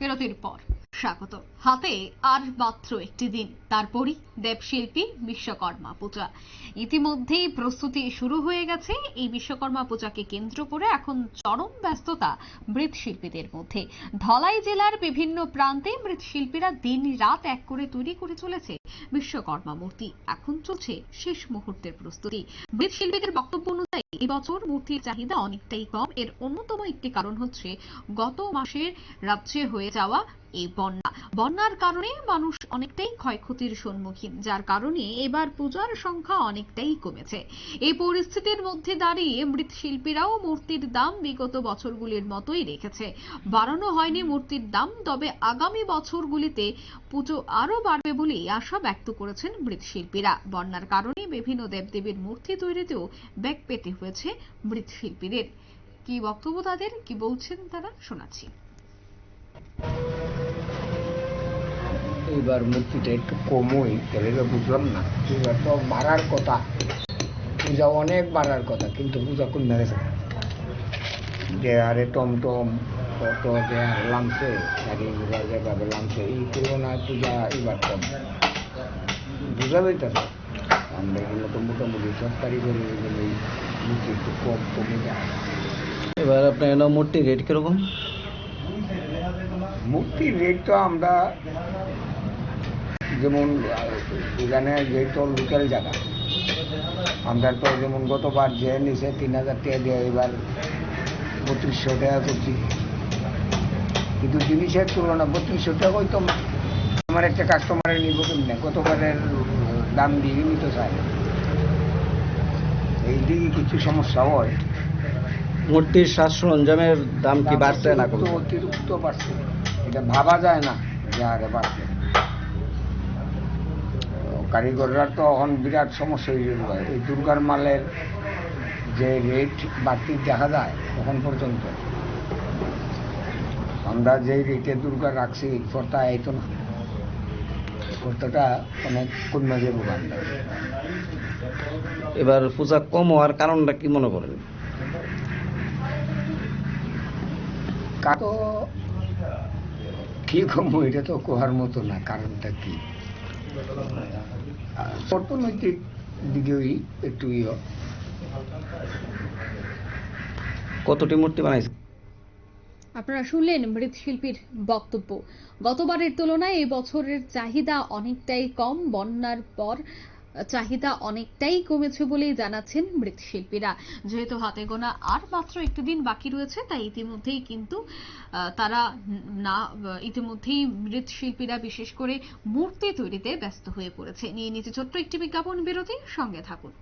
বিরতির পর। স্বাগত। হাতে আর মাত্র একটি দিন। তারপরই দেবশিল্পী বিশ্বকর্মা পূজা। ইতিমধ্যেই প্রস্তুতি শুরু হয়ে গেছে। এই বিশ্বকর্মা পূজাকে কেন্দ্র করে এখন চরম ব্যস্ততা মৃৎশিল্পীদের মধ্যে। ধলাই জেলার বিভিন্ন প্রান্তে মৃৎশিল্পীরা দিন রাত এক করে তৈরি করে চলেছে বিশ্বকর্মা মূর্তি। এখন চলছে শেষ মুহূর্তের প্রস্তুতি। মৃৎশিল্পীদের বক্তব্য অনুযায়ী এবছর মূর্তির চাহিদা অনেকটাই কম। এর অন্যতম একটি কারণ হচ্ছে গত মাসের রাজ্যে হয়ে যাওয়া এই বন্যা। বন্যার কারণে মানুষ অনেকটাই ক্ষয়ক্ষতির সম্মুখীন, যার কারণে এবার পূজার সংখ্যা অনেকটাই কমেছে। এই পরিস্থিতির মধ্যে দাঁড়িয়ে মৃৎশিল্পীরাও মূর্তির দাম বিগত বছরগুলির মতোই রেখেছে। বাড়ানো হয়নি মূর্তির দাম, তবে আগামী বছরগুলিতে পুজো আরও বাড়বে বলেই আশা ব্যক্ত করেছেন মৃৎশিল্পীরা। বন্যার কারণে বিভিন্ন দেবদেবীর মূর্তি তৈরিতেও ব্যাগ পেতে হয়েছে মৃৎশিল্পীদের। কি বক্তব্য তাদের, কি বলছেন তারা, শোনাচ্ছি। এবার মূর্তিটা একটু কমই তাহলে তো বুঝলাম না। এবার তো বাড়ার কথা। পূজা অনেক বাড়ার কথা কিন্তু পূজা কমে গেছে? যে আরে টমটম কত যে আর লামছে ঘোড়া যেভাবে লামছে এই তুলনায় পূজা এবার কম। বুঝা যাইতেছে? আমরা এগুলো তো মোটামুটি সরকারি করে এগুলো মূর্তি একটু কম কমে যায়। এবার আপনার এলো মূর্তির রেট কীরকম? মূর্তির রেট তো আমরা যেমন এখানে যেহেতু লোকাল জায়গা আমরা তো যেমন গতবার যে নিচে তিন হাজার টাকা দিয়ে এবার বত্রিশশো টাকা করছি। কিন্তু জিনিসের তুলনা বত্রিশশো টাকা হয়তো আমার একটা কাস্টমারের নিব কেমনে গতবারের দাম দিয়ে নিতে চাই এই দিকে কিছু সমস্যা হয়। মূর্তির সাজ সরঞ্জামের দাম কি বাড়ছে না অতিরিক্ত- বাড়ছে। এটা ভাবা যায় না যে আরে বাড়ছে। কারিগররা তো এখন বিরাট সমস্যা হয়ে এই দুর্গার মালের যে রেট বাড়তি দেখা যায় তখন পর্যন্ত। আমরা যে রেটে দুর্গা রাখছি কর্তা এই তো না। কর্তাটা অনেক কমে যাব এবার পূজা কম হওয়ার কারণটা কি মনে করেন? কা তো কি কমবো এটা তো কোহার মতো না কারণটা কি? অর্থনৈতিক দিকেই একটু ইয়ে। কতটি মূর্তি বানাইছে? আপনারা শুনলেন মৃৎশিল্পীর বক্তব্য। গতবারের তুলনায় এই বছরের চাহিদা অনেকটাই কম বন্যার পর চাহিদা অনেকটাই কমেছে বলেই জানাচ্ছেন মৃৎশিল্পীরা। যেহেতু হাতে গোনা আর মাত্র একটু দিন বাকি রয়েছে, তাই ইতিমধ্যেই কিন্তু তারা না, ইতিমধ্যেই মৃৎশিল্পীরা বিশেষ করে মূর্তি তৈরিতে ব্যস্ত হয়ে পড়েছে। নিয়ে নিচে ছোট্ট একটি বিজ্ঞাপন বিরতি সঙ্গে থাকুন।